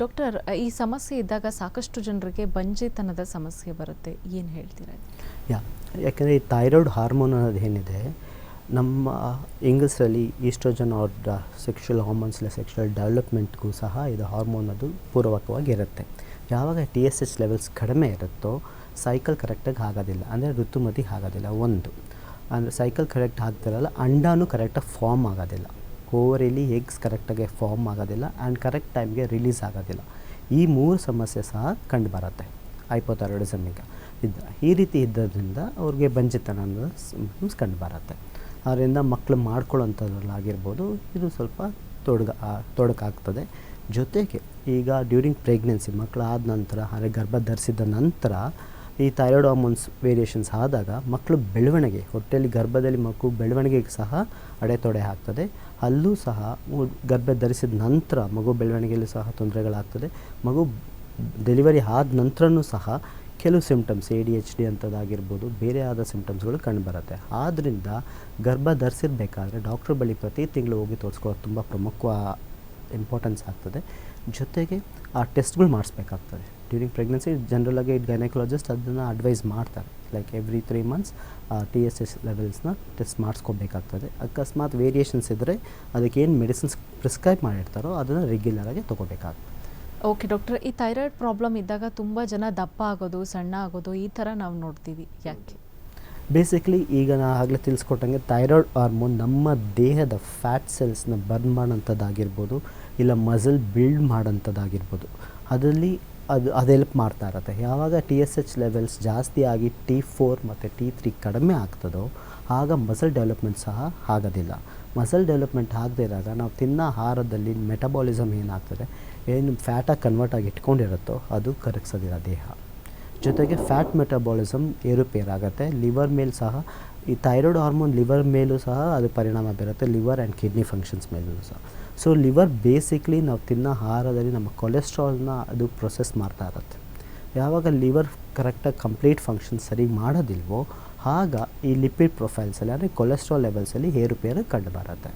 Doctor ಈ ಸಮಸ್ಯೆ ಇದ್ದಾಗ ಸಾಕಷ್ಟು ಜನರಿಗೆ ಬಂಜೆತನದ ಸಮಸ್ಯೆ ಬರುತ್ತೆ. ಏನು ಹೇಳ್ತೀರಾ? ಯಾ, ಯಾಕೆಂದರೆ ಈ ಥೈರಾಯ್ಡ್ ಹಾರ್ಮೋನ್ ಅನ್ನೋದು ಏನಿದೆ, ನಮ್ಮ ಹೆಂಗಸರಲ್ಲಿ ಈಸ್ಟ್ರೋಜನ್ ಅವ್ರ ಸೆಕ್ಷುವಲ್ ಇಲ್ಲ ಸೆಕ್ಷುವಲ್ ಡೆವಲಪ್ಮೆಂಟ್ಗೂ ಸಹ ಇದು ಹಾರ್ಮೋನ್ ಅದು ಪೂರ್ವಕವಾಗಿರುತ್ತೆ ಯಾವಾಗ ಟಿ ಎಸ್ ಎಚ್ ಲೆವೆಲ್ಸ್ ಕಡಿಮೆ ಇರುತ್ತೋ ಸೈಕಲ್ ಕರೆಕ್ಟಾಗಿ ಆಗೋದಿಲ್ಲ. ಅಂದರೆ ಋತುಮತಿ ಆಗೋದಿಲ್ಲ, ಒಂದು. ಅಂದರೆ ಸೈಕಲ್ ಕರೆಕ್ಟ್ ಆಗ್ತಿರಲ್ಲ, ಅಂಡಾನು ಕರೆಕ್ಟಾಗಿ ಫಾರ್ಮ್ ಆಗೋದಿಲ್ಲ. ಓವರಿಲಿ ಎಗ್ಸ್ ಕರೆಕ್ಟಾಗಿ ಫಾರ್ಮ್ ಆಗೋದಿಲ್ಲ ಆ್ಯಂಡ್ ಕರೆಕ್ಟ್ ಟೈಮ್ಗೆ ರಿಲೀಸ್ ಆಗೋದಿಲ್ಲ. ಈ ಮೂರು ಸಮಸ್ಯೆ ಸಹ ಕಂಡು ಬರುತ್ತೆ. ಇದ್ದ ಈ ರೀತಿ ಇದ್ದದ್ರಿಂದ ಅವ್ರಿಗೆ ಬಂಜಿತನ ಅನ್ನೋದು ಕಂಡು ಬರುತ್ತೆ. ಅದರಿಂದ ಮಕ್ಕಳು ಮಾಡ್ಕೊಳ್ಳೋಂಥದ್ರಲ್ಲಾಗಿರ್ಬೋದು ಇದು ಸ್ವಲ್ಪ ತೊಡಗ ತೊಡಕಾಗ್ತದೆ. ಜೊತೆಗೆ ಈಗ ಡ್ಯೂರಿಂಗ್ ಪ್ರೆಗ್ನೆನ್ಸಿ ಮಕ್ಕಳು ಆದ ನಂತರ ಅಂದರೆ ಗರ್ಭ ಧರಿಸಿದ ನಂತರ ಈ ಥೈರಾಯ್ಡ್ ಹಾರ್ಮೋನ್ಸ್ ವೇರಿಯೇಷನ್ಸ್ ಆದಾಗ ಮಕ್ಕಳು ಬೆಳವಣಿಗೆ, ಹೊಟ್ಟೆಯಲ್ಲಿ ಗರ್ಭದಲ್ಲಿ ಮಕ್ಕಳು ಬೆಳವಣಿಗೆಗೆ ಸಹ ಅಡೆತೊಡೆ ಆಗ್ತದೆ. ಅಲ್ಲೂ ಸಹ ಗರ್ಭ ಧರಿಸಿದ ನಂತರ ಮಗು ಬೆಳವಣಿಗೆಯಲ್ಲೂ ಸಹ ತೊಂದರೆಗಳಾಗ್ತದೆ. ಮಗು ಡೆಲಿವರಿ ಆದ ನಂತರನೂ ಸಹ ಕೆಲವು symptoms A D H D ಅಂಥದ್ದಾಗಿರ್ಬೋದು, ಬೇರೆ ಆದ ಸಿಮ್ಟಮ್ಸ್ಗಳು ಕಂಡುಬರುತ್ತೆ. ಆದ್ದರಿಂದ ಗರ್ಭ ಧರಿಸಿರ್ಬೇಕಾದ್ರೆ ಡಾಕ್ಟ್ರ್ ಬಳಿ ಪ್ರತಿ ತಿಂಗಳು ಹೋಗಿ ತೋರಿಸ್ಕೊಳ್ಳೋದು ತುಂಬ ಪ್ರಮುಖ ಇಂಪಾರ್ಟೆನ್ಸ್ ಆಗ್ತದೆ. ಜೊತೆಗೆ ಆ ಟೆಸ್ಟ್ಗಳು ಮಾಡಿಸ್ಬೇಕಾಗ್ತದೆ. ಡ್ಯೂರಿಂಗ್ ಪ್ರೆಗ್ನೆನ್ಸಿ ಆಗಿ ಗೈನಕಾಲಜಿಸ್ಟ್ ಅದನ್ನು ಅಡ್ವೈಸ್ ಮಾಡ್ತಾರೆ. Like every three months T S H ಲೆವೆಲ್ಸ್ನ test ಮಾಡಿಸ್ಕೋಬೇಕಾಗ್ತದೆ. ಅಕಸ್ಮಾತ್ ವೇರಿಯೇಷನ್ಸ್ ಇದ್ದರೆ ಅದಕ್ಕೆ ಏನು ಮೆಡಿಸಿನ್ಸ್ ಪ್ರಿಸ್ಕ್ರೈಬ್ ಮಾಡಿರ್ತಾರೋ ಅದನ್ನು ರೆಗ್ಯುಲರಾಗಿ ತೊಗೋಬೇಕಾಗ್ತದೆ. ಓಕೆ ಡಾಕ್ಟರ್ ಈ ಥೈರಾಯ್ಡ್ ಪ್ರಾಬ್ಲಮ್ ಇದ್ದಾಗ ತುಂಬ ಜನ ದಪ್ಪ ಆಗೋದು ಸಣ್ಣ ಆಗೋದು ಈ ಥರ ನಾವು ನೋಡ್ತೀವಿ. ಯಾಕೆ? ಬೇಸಿಕ್ಲಿ ಈಗ ನಾನು ಆಗಲೇ ತಿಳಿಸ್ಕೊಟ್ಟಂಗೆ ಥೈರಾಯ್ಡ್ ಹಾರ್ಮೋನ್ ನಮ್ಮ ದೇಹದ ಫ್ಯಾಟ್ ಸೆಲ್ಸ್ನ ಬರ್ನ್ ಮಾಡೋಂಥದ್ದಾಗಿರ್ಬೋದು ಇಲ್ಲ ಮಸಲ್ ಬಿಲ್ಡ್ ಮಾಡೋಂಥದ್ದಾಗಿರ್ಬೋದು ಅದರಲ್ಲಿ ಅದು ಅದು ಹೆಲ್ಪ್ ಮಾಡ್ತಾ ಇರುತ್ತೆ. ಯಾವಾಗ ಟಿ ಎಸ್ ಎಚ್ ಲೆವೆಲ್ಸ್ ಜಾಸ್ತಿ ಆಗಿ ಟಿ ಫೋರ್ ಮತ್ತು ಟಿ ತ್ರೀ ಕಡಿಮೆ ಆಗ್ತದೋ, ಆಗ ಮಸಲ್ ಡೆವಲಪ್ಮೆಂಟ್ ಸಹ ಆಗೋದಿಲ್ಲ. ಮಸಲ್ ಡೆವಲಪ್ಮೆಂಟ್ ಆಗದೇ ಇದ್ದಾಗ ನಾವು ತಿನ್ನೋ ಆಹಾರದಲ್ಲಿ ಮೆಟಬಾಲಿಸಮ್ ಏನಾಗ್ತದೆ, ಏನು ಫ್ಯಾಟಾಗಿ ಕನ್ವರ್ಟ್ ಆಗಿ ಇಟ್ಕೊಂಡಿರುತ್ತೋ, ಅದು ಕರಗಿಸೋದಿಲ್ಲ ದೇಹ. ಜೊತೆಗೆ ಫ್ಯಾಟ್ ಮೆಟಬಾಲಿಸಮ್ ಏರುಪೇರಾಗುತ್ತೆ ಲಿವರ್ ಮೇಲೆ ಸಹ ಈ ಥೈರಾಯ್ಡ್ ಹಾರ್ಮೋನ್ ಲಿವರ್ ಮೇಲೂ ಸಹ ಅದು ಪರಿಣಾಮ ಬೀರುತ್ತೆ. ಲಿವರ್ ಆ್ಯಂಡ್ ಕಿಡ್ನಿ ಫಂಕ್ಷನ್ಸ್ ಮೇಲೂ ಸಹ. ಸೊ ಲಿವರ್ ಬೇಸಿಕ್ಲಿ ನಾವು ತಿನ್ನೋ ಆಹಾರದಲ್ಲಿ ನಮ್ಮ ಕೊಲೆಸ್ಟ್ರಾಲ್ನ ಅದು ಪ್ರೊಸೆಸ್ ಮಾಡ್ತಾ ಇರುತ್ತೆ. ಯಾವಾಗ ಲಿವರ್ ಕರೆಕ್ಟಾಗಿ ಕಂಪ್ಲೀಟ್ ಫಂಕ್ಷನ್ ಸರಿ ಮಾಡೋದಿಲ್ವೋ ಆಗ ಈ ಲಿಪಿಡ್ ಪ್ರೊಫೈಲ್ಸಲ್ಲಿ ಅಂದರೆ ಕೊಲೆಸ್ಟ್ರಾಲ್ ಲೆವೆಲ್ಸಲ್ಲಿ ಏರುಪೇರು ಕಂಡು ಬರುತ್ತೆ.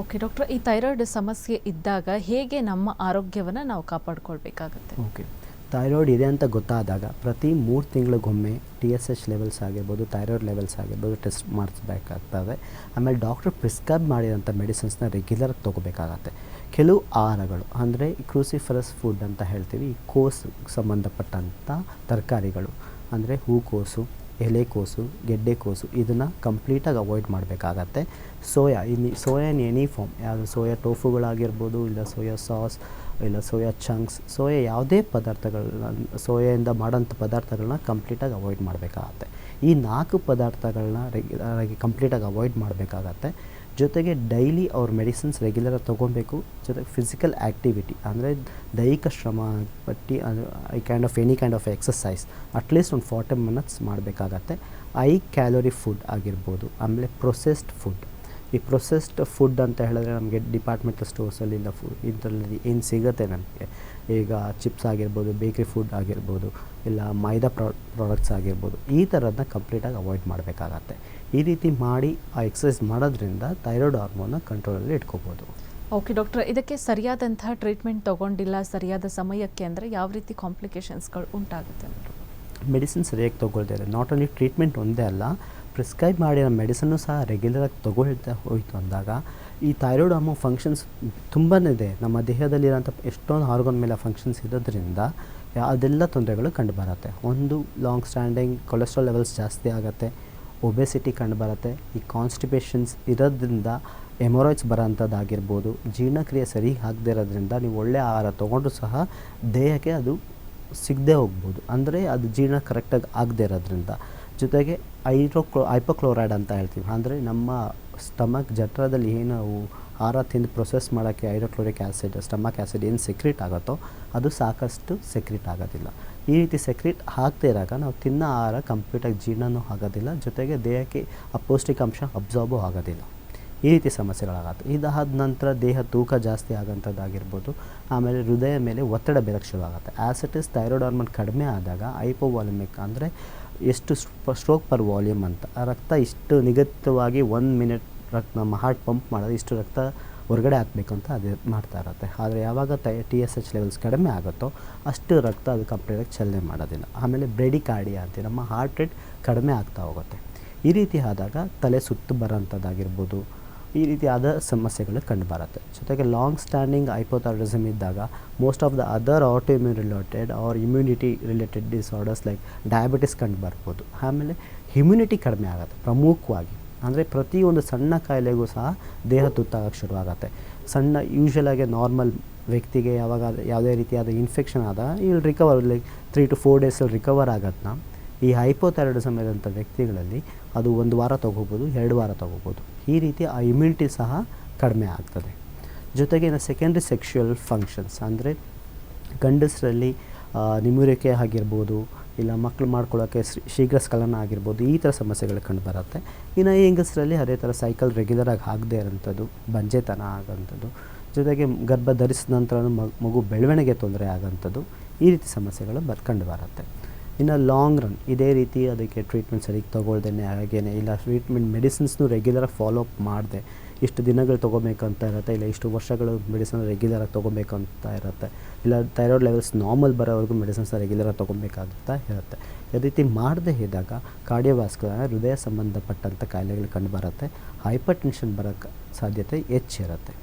ಓಕೆ ಡಾಕ್ಟರ್ ಈ ಥೈರಾಯ್ಡ್ ಸಮಸ್ಯೆ ಇದ್ದಾಗ ಹೇಗೆ ನಮ್ಮ ಆರೋಗ್ಯವನ್ನು ನಾವು ಕಾಪಾಡ್ಕೊಳ್ಬೇಕಾಗತ್ತೆ? ಓಕೆ ಥೈರಾಯ್ಡ್ ಇದೆ ಅಂತ ಗೊತ್ತಾದಾಗ ಪ್ರತಿ ಮೂರು ತಿಂಗಳಿಗೊಮ್ಮೆ ಟಿ ಎಸ್ ಎಚ್ ಲೆವೆಲ್ಸ್ ಆಗಿರ್ಬೋದು, ಥೈರಾಯ್ಡ್ ಲೆವೆಲ್ಸ್ ಆಗಿರ್ಬೋದು ಟೆಸ್ಟ್ ಮಾಡಿಸ್ಬೇಕಾಗ್ತದೆ. ಆಮೇಲೆ ಡಾಕ್ಟರ್ ಪ್ರಿಸ್ಕ್ರೈಬ್ ಮಾಡಿದಂಥ ಮೆಡಿಸಿನ್ಸ್ನ ರೆಗ್ಯುಲರ್ ತೊಗೋಬೇಕಾಗತ್ತೆ. ಕೆಲವು ಆಹಾರಗಳು, ಅಂದರೆ ಕ್ರೂಸಿಫರಸ್ ಫುಡ್ ಅಂತ ಹೇಳ್ತೀವಿ, ಈ ಕೋಸು ಸಂಬಂಧಪಟ್ಟಂಥ ತರಕಾರಿಗಳು, ಅಂದರೆ ಹೂಕೋಸು, ಎಲೆಕೋಸು, ಗೆಡ್ಡೆಕೋಸು, ಇದನ್ನು ಕಂಪ್ಲೀಟಾಗಿ ಅವಾಯ್ಡ್ ಮಾಡಬೇಕಾಗತ್ತೆ. ಸೋಯಾ ಇನ್ನು ಸೋಯಾ ಇನ್ ಎನಿ ಫಾರ್ಮ್ ಯಾವುದು ಸೋಯಾ ಟೋಫುಗಳಾಗಿರ್ಬೋದು ಇಲ್ಲ ಸೋಯಾ ಸಾಸ್ ಇಲ್ಲ, ಸೋಯಾ ಚಂಕ್ಸ್ ಸೋಯಾ ಯಾವುದೇ ಪದಾರ್ಥಗಳನ್ನ, ಸೋಯಾಯಿಂದ ಮಾಡೋಂಥ ಪದಾರ್ಥಗಳನ್ನ ಕಂಪ್ಲೀಟಾಗಿ ಅವಾಯ್ಡ್ ಮಾಡಬೇಕಾಗತ್ತೆ. ಈ ನಾಲ್ಕು ಪದಾರ್ಥಗಳನ್ನ ರೆಗ್ಯುಲರಾಗಿ ಕಂಪ್ಲೀಟಾಗಿ ಅವಾಯ್ಡ್ ಮಾಡಬೇಕಾಗತ್ತೆ. ಜೊತೆಗೆ ಡೈಲಿ ಅವ್ರ ಮೆಡಿಸಿನ್ಸ್ ರೆಗ್ಯುಲರಾಗಿ ತೊಗೊಬೇಕು ಜೊತೆಗೆ ಫಿಸಿಕಲ್ ಆ್ಯಕ್ಟಿವಿಟಿ ಅಂದರೆ ದೈಹಿಕ ಶ್ರಮ ಪಟ್ಟಿ I kind of any kind of exercise at least ಒಂದು ಫಾರ್ಟಿ ಮಿನಿಟ್ಸ್ ಮಾಡಬೇಕಾಗತ್ತೆ. ಐ ಕ್ಯಾಲೋರಿ ಫುಡ್ ಆಗಿರ್ಬೋದು, ಆಮೇಲೆ ಪ್ರೊಸೆಸ್ಡ್ ಫುಡ್ ಈ ಪ್ರೊಸೆಸ್ಡ್ ಫುಡ್ ಅಂತ ಹೇಳಿದ್ರೆ ನಮಗೆ ಡಿಪಾರ್ಟ್ಮೆಂಟಲ್ ಸ್ಟೋರ್ಸಲ್ಲಿ ಇಲ್ಲ ಫುಡ್ ಇದರಲ್ಲಿ ಏನು ಸಿಗುತ್ತೆ ನಮಗೆ? ಈಗ ಚಿಪ್ಸ್ ಆಗಿರ್ಬೋದು ಬೇಕ್ರಿ ಫುಡ್ ಆಗಿರ್ಬೋದು, ಇಲ್ಲ ಮೈದಾ ಪ್ರಾ ಪ್ರಾಡಕ್ಟ್ಸ್ ಆಗಿರ್ಬೋದು, ಈ ಥರದನ್ನ ಕಂಪ್ಲೀಟಾಗಿ ಅವಾಯ್ಡ್ ಮಾಡಬೇಕಾಗತ್ತೆ. ಈ ರೀತಿ ಮಾಡಿ, ಆ ಎಕ್ಸಸೈಸ್ ಮಾಡೋದ್ರಿಂದ ಥೈರಾಯ್ಡ್ ಹಾರ್ಮೋನ್ನ ಕಂಟ್ರೋಲಲ್ಲಿ ಇಟ್ಕೋಬೋದು. ಓಕೆ ಡಾಕ್ಟರ್ ಇದಕ್ಕೆ ಸರಿಯಾದಂತಹ ಟ್ರೀಟ್ಮೆಂಟ್ ತಗೊಂಡಿಲ್ಲ ಸರಿಯಾದ ಸಮಯಕ್ಕೆ ಅಂದರೆ ಯಾವ ರೀತಿ ಕಾಂಪ್ಲಿಕೇಶನ್ಸ್ಗಳು ಉಂಟಾಗುತ್ತೆ? ಮೆಡಿಸಿನ್ ಸರಿಯಾಗಿ ತೊಗೊಳ್ತಾರೆ ನಾಟ್ ಓನ್ಲಿ ಟ್ರೀಟ್ಮೆಂಟ್ ಒಂದೇ ಅಲ್ಲ ಪ್ರಿಸ್ಕ್ರೈಬ್ ಮಾಡಿರೋ ಮೆಡಿಸನ್ನು ಸಹ ರೆಗ್ಯುಲರಾಗಿ ತೊಗೊಳ್ತಾ ಹೋಯಿತು ಅಂದಾಗ, ಈ ಥೈರಾಯ್ಡ್ ಹಾರ್ಮೋನ್ ಫಂಕ್ಷನ್ಸ್ ತುಂಬಾ ಇದೆ. ನಮ್ಮ ದೇಹದಲ್ಲಿರೋಂಥ ಎಷ್ಟೊಂದು ಆರ್ಗನ್ ಮೇಲೆ ಫಂಕ್ಷನ್ಸ್ ಇರೋದ್ರಿಂದ ಅದೆಲ್ಲ ತೊಂದರೆಗಳು ಕಂಡುಬರುತ್ತೆ. ಒಂದು ಲಾಂಗ್ ಸ್ಟ್ಯಾಂಡಿಂಗ್ ಕೊಲೆಸ್ಟ್ರಾಲ್ ಲೆವೆಲ್ಸ್ ಜಾಸ್ತಿ ಆಗುತ್ತೆ ಒಬೆಸಿಟಿ ಕಂಡುಬರುತ್ತೆ, ಈ ಕಾನ್ಸ್ಟಿಪೇಷನ್ಸ್ ಇರೋದ್ರಿಂದ ಎಮೊರಾಯ್ಡ್ಸ್ ಬರೋಂಥದ್ದಾಗಿರ್ಬೋದು, ಜೀರ್ಣಕ್ರಿಯೆ ಸರಿ ಆಗದೇ ಇರೋದ್ರಿಂದ ನೀವು ಒಳ್ಳೆಯ ಆಹಾರ ತೊಗೊಂಡ್ರೂ ಸಹ ದೇಹಕ್ಕೆ ಅದು ಸಿಗದೆ ಹೋಗ್ಬೋದು. ಅಂದರೆ ಅದು ಜೀರ್ಣ ಕರೆಕ್ಟಾಗಿ ಆಗದೆ ಇರೋದ್ರಿಂದ. ಜೊತೆಗೆ ಐರೋಕ್ಲೋ ಐಪೋಕ್ಲೋರೈಡ್ ಅಂತ ಹೇಳ್ತೀವಿ. ಅಂದರೆ ನಮ್ಮ ಸ್ಟಮಕ್ ಜಠರದಲ್ಲಿ ಏನು ಆಹಾರ ತಿಂದು ಪ್ರೊಸೆಸ್ ಮಾಡೋಕ್ಕೆ ಐರೋಕ್ಲೋರಿಕ್ ಆ್ಯಸಿಡ್ ಸ್ಟಮಕ್ ಆ್ಯಸಿಡ್ ಏನು ಸೆಕ್ರೀಟ್ ಆಗುತ್ತೋ ಅದು ಸಾಕಷ್ಟು ಸೆಕ್ರೀಟ್ ಆಗೋದಿಲ್ಲ. ಈ ರೀತಿ ಸೆಕ್ರೀಟ್ ಆಗದೇ ಇರಾಗ ನಾವು ತಿನ್ನೋ ಆಹಾರ ಕಂಪ್ಲೀಟಾಗಿ ಜೀರ್ಣನೂ ಆಗೋದಿಲ್ಲ. ಜೊತೆಗೆ ದೇಹಕ್ಕೆ ಆ ಪೌಷ್ಟಿಕಾಂಶ ಅಬ್ಸಾರ್ಬು ಆಗೋದಿಲ್ಲ. ಈ ರೀತಿ ಸಮಸ್ಯೆಗಳಾಗತ್ತೆ. ಇದಾದ ನಂತರ ದೇಹ ತೂಕ ಜಾಸ್ತಿ ಆಗೋಂಥದ್ದಾಗಿರ್ಬೋದು. ಆಮೇಲೆ ಹೃದಯ ಮೇಲೆ ಒತ್ತಡ ಬೀರಕ್ಕೆ ಶುರು ಆಗುತ್ತೆ ಆ್ಯಸಿಟಿಸ್ ಥೈರಾಯ್ಡ್ ಹಾರ್ಮೋನ್ ಕಡಿಮೆ ಆದಾಗ ಐಪೋವಾಲ್ಯೂಮಿಕ್ ಅಂದರೆ ಎಷ್ಟು ಸ್ಟ್ರೋಕ್ ಪರ್ ವಾಲ್ಯೂಮ್ ಅಂತ. ರಕ್ತ ಇಷ್ಟು ನಿಗದಿತವಾಗಿ ಒನ್ ಮಿನಿಟ್ ರಕ್ತ, ನಮ್ಮ ಹಾರ್ಟ್ ಪಂಪ್ ಮಾಡೋದು ಇಷ್ಟು ರಕ್ತ ಹೊರಗಡೆ ಹಾಕಬೇಕು ಅಂತ ಅದು ಮಾಡ್ತಾ ಇರುತ್ತೆ. ಆದರೆ ಯಾವಾಗ ಟಿ ಎಸ್ ಎಚ್ ಲೆವೆಲ್ಸ್ ಕಡಿಮೆ ಆಗುತ್ತೋ ಅಷ್ಟು ರಕ್ತ ಅದು ಕಂಪ್ಲೀಟಾಗಿ ಚಲನೆ ಮಾಡೋದಿಲ್ಲ. ಆಮೇಲೆ ಬ್ರೆಡಿಕಾರ್ಡಿಯಾ ಅಂತ ನಮ್ಮ ಹಾರ್ಟ್ ರೇಟ್ ಕಡಿಮೆ ಆಗ್ತಾ ಹೋಗುತ್ತೆ. ಈ ರೀತಿ ಆದಾಗ ತಲೆ ಸುತ್ತು ಬರೋಂಥದ್ದಾಗಿರ್ಬೋದು. ಈ ರೀತಿಯಾದ ಸಮಸ್ಯೆಗಳು ಕಂಡುಬರುತ್ತೆ. ಜೊತೆಗೆ ಲಾಂಗ್ ಸ್ಟ್ಯಾಂಡಿಂಗ್ ಹೈಪೋಥೈರಾಯ್ಡಿಸಮ್ ಇದ್ದಾಗ most of the other autoimmune related or immunity related disorders like diabetes ಕಂಡು ಬರ್ಬೋದು ಆಮೇಲೆ ಇಮ್ಯುನಿಟಿ ಕಡಿಮೆ ಆಗುತ್ತೆ, ಪ್ರಮುಖವಾಗಿ. ಅಂದರೆ ಪ್ರತಿಯೊಂದು ಸಣ್ಣ ಕಾಯಿಲೆಗೂ ಸಹ ದೇಹ ತುತ್ತಾಗಕ್ಕೆ ಶುರುವಾಗುತ್ತೆ. ಸಣ್ಣ ಯೂಶ್ವಲಾಗಿ ನಾರ್ಮಲ್ ವ್ಯಕ್ತಿಗೆ ಯಾವಾಗ ಯಾವುದೇ ರೀತಿಯಾದ ಇನ್ಫೆಕ್ಷನ್ ಆದ ಇಲ್ಲಿ recover like three to four ಡೇಸಲ್ಲಿ ರಿಕವರ್ ಆಗೋದನ್ನ ಈ ಹೈಪೋಥೈರಾಯ್ಡಿಸಮ್ ಇರೋಂಥ ವ್ಯಕ್ತಿಗಳಲ್ಲಿ ಅದು ಒಂದು ವಾರ ತಗೋಬೋದು, ಎರಡು ವಾರ ತಗೋಬೋದು. ಈ ರೀತಿ ಆ ಇಮ್ಯುನಿಟಿ ಸಹ ಕಡಿಮೆ ಆಗ್ತದೆ. ಜೊತೆಗೆ ಸೆಕೆಂಡ್ರಿ ಸೆಕ್ಷುಯಲ್ ಫಂಕ್ಷನ್ಸ್ ಅಂದರೆ ಗಂಡಸರಲ್ಲಿ ನಿಮೂರಿಕೆ ಆಗಿರ್ಬೋದು, ಇಲ್ಲ ಮಕ್ಕಳು ಮಾಡ್ಕೊಳ್ಳೋಕ್ಕೆ ಶೀಘ್ರ ಸ್ಖಲನ ಆಗಿರ್ಬೋದು, ಈ ಥರ ಸಮಸ್ಯೆಗಳು ಕಂಡು ಬರುತ್ತೆ. ಇನ್ನು ಹೆಂಗಸರಲ್ಲಿ ಅದೇ ಥರ ಸೈಕಲ್ ರೆಗ್ಯುಲರಾಗಿ ಆಗದೇ ಇರೋಂಥದ್ದು, ಬಂಜೆತನ ಆಗೋಂಥದ್ದು, ಜೊತೆಗೆ ಗರ್ಭ ಧರಿಸಿದ ನಂತರ ಮಗು ಬೆಳವಣಿಗೆ ತೊಂದರೆ ಆಗೋಂಥದ್ದು, ಈ ರೀತಿ ಸಮಸ್ಯೆಗಳು ಬರ್ ಕಂಡು ಬರುತ್ತೆ. ಇನ್ನು ಲಾಂಗ್ ರನ್, ಇದೇ ರೀತಿ ಅದಕ್ಕೆ ಟ್ರೀಟ್ಮೆಂಟ್ ಸರಿಗೆ ತೊಗೊಳ್ದೇನೆ, ಹಾಗೇನೆ, ಇಲ್ಲ ಟ್ರೀಟ್ಮೆಂಟ್ ಮೆಡಿಸಿನ್ಸ್ನು ರೆಗ್ಯುಲರಾಗಿ ಫಾಲೋ ಅಪ್ ಮಾಡಿದೆ. ಇಷ್ಟು ದಿನಗಳು ತೊಗೋಬೇಕಂತ ಇರುತ್ತೆ, ಇಲ್ಲ ಇಷ್ಟು ವರ್ಷಗಳು ಮೆಡಿಸಿನ್ ರೆಗ್ಯುಲರಾಗಿ ತೊಗೋಬೇಕಂತ ಇರುತ್ತೆ, ಇಲ್ಲ ಥೈರಾಯ್ಡ್ ಲೆವೆಲ್ಸ್ ನಾರ್ಮಲ್ ಬರೋವರೆಗೂ ಮೆಡಿಸಿನ್ಸ್ ರೆಗ್ಯುಲರಾಗಿ ತೊಗೊಬೇಕಾಗ್ತಾ ಇರುತ್ತೆ. ಈ ರೀತಿ ಮಾಡದೇ ಇದ್ದಾಗ ಕಾರ್ಡಿಯೋವಾಸ್ಕುಲರ್ ಹೃದಯ ಸಂಬಂಧಪಟ್ಟಂಥ ಕಾಯಿಲೆಗಳು ಕಂಡು ಬರುತ್ತೆ ಹೈಪರ್ ಟೆನ್ಷನ್ ಸಾಧ್ಯತೆ ಹೆಚ್ಚಿರುತ್ತೆ.